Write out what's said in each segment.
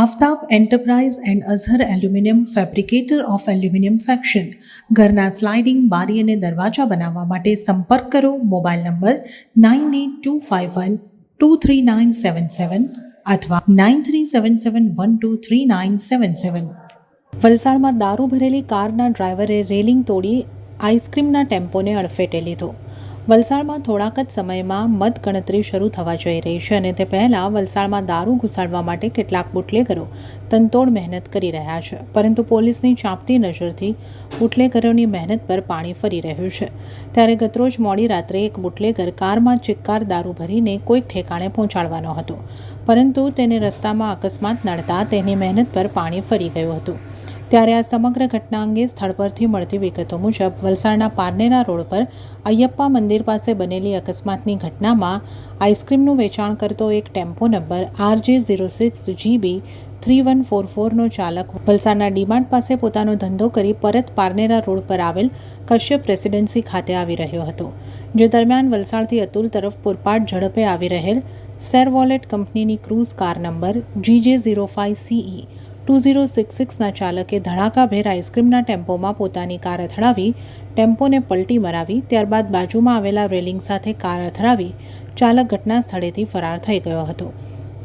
Aftab enterprise and Azhar aluminium fabricator of aluminium section ઘરના sliding બારી અને દરવાજા બનાવવા માટે સંપર્ક કરો. Mobile number nine eight two five one two three nine seven seven અથવા nine three seven seven one two three nine seven seven વલસાડમાં દારૂ ભરેલી કારના ડ્રાઈવરે રેલિંગ તોડી આઈસ્ક્રીમના ટેમ્પોને અડફેટે લીધો. વલસાડમાં થોડાક જ સમયમાં મતગણતરી શરૂ થવા જઈ રહી છે અને તે પહેલાં વલસાડમાં દારૂ ઘુસાડવા માટે કેટલાક બુટલેગરો તનતોડ મહેનત કરી રહ્યા છે. પરંતુ પોલીસની ચાંપતી નજરથી બુટલેગરોની મહેનત પર પાણી ફરી રહ્યું છે. ત્યારે ગતરોજ મોડી રાત્રે એક બુટલેગર કારમાં ચિક્કાર દારૂ ભરીને કોઈક ઠેકાણે પહોંચાડવાનો હતો. પરંતુ તેને રસ્તામાં અકસ્માત નડતા તેની મહેનત પર પાણી ફરી ગયું હતું. ત્યારે આ સમગ્ર ઘટના અંગે સ્થળ પરથી મળતી વિગતો મુજબ વલસાડના પારનેરા રોડ પર અયપ્પા મંદિર પાસે બનેલી અકસ્માતની ઘટનામાં આઈસ્ક્રીમનું વેચાણ કરતો એક tempo number RJ zero six GB three one four ફોરનો ચાલક વલસાડના ડીમાર્ટ પાસે પોતાનો ધંધો કરી પરત પારનેરા રોડ પર આવેલ કશ્યપ રેસિડેન્સી ખાતે આવી રહ્યો હતો, જે દરમિયાન વલસાડથી અતુલ તરફ પૂરપાટ ઝડપે આવી રહેલ સેર વોલેટ કંપનીની Cruze car number GJ zero five C E two zero six સિક્સના ચાલકે ધડાકાભેર આઈસ્ક્રીમના ટેમ્પોમાં પોતાની કાર અથડાવી, ટેમ્પોને પલટી મરાવી, ત્યારબાદ બાજુમાં આવેલા રેલિંગ સાથે કાર અથડાવી, ચાલક ઘટના સ્થળેથી ફરાર થઈ ગયો હતો.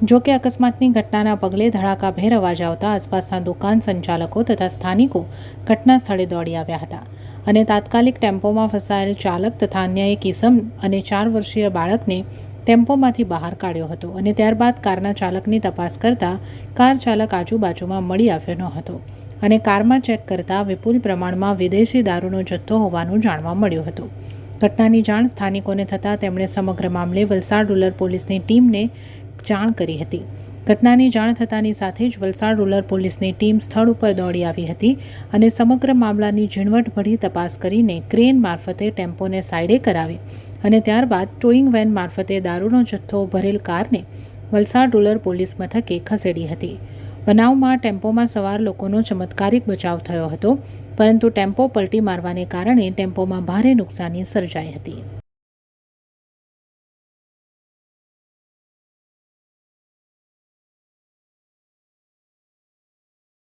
જો કે અકસ્માતની ઘટનાના પગલે ધડાકાભેર અવાજ આવતા આસપાસના દુકાન સંચાલકો તથા સ્થાનિકો ઘટના સ્થળે દોડી આવ્યા હતા અને તાત્કાલિક ટેમ્પોમાં ફસાયેલ ચાલક તથા અન્ય એક ઇસમ અને ચાર વર્ષીય બાળકને ટેમ્પોમાંથી બહાર કાઢ્યો હતો અને ત્યારબાદ કારના ચાલકની તપાસ કરતાં કાર ચાલક આજુબાજુમાં મળી આવ્યો ન હતો અને કારમાં ચેક કરતાં વિપુલ પ્રમાણમાં વિદેશી દારૂનો જથ્થો હોવાનું જાણવા મળ્યું હતું. ઘટનાની જાણ સ્થાનિકોને થતાં તેમણે સમગ્ર મામલે વલસાડ રૂરલ પોલીસની ટીમને જાણ કરી હતી. ઘટનાની જાણ થતાની સાથે જ વલસાડ રૂરલ પોલીસની ટીમ સ્થળ ઉપર દોડી આવી હતી અને સમગ્ર મામલાની ઝીણવટભરી તપાસ કરીને ક્રેન મારફતે ટેમ્પોને સાઈડે કરાવી અને ત્યારબાદ ટોઈંગ વેન મારફતે દારૂનો જથ્થો ભરેલ કારને વલસાડ રૂરલ પોલીસ મથકે ખસેડી હતી. બનાવમાં ટેમ્પોમાં સવાર લોકોનો ચમત્કારિક બચાવ થયો હતો, પરંતુ ટેમ્પો પલટી મારવાને કારણે ટેમ્પોમાં ભારે નુકસાની સર્જાઈ હતી.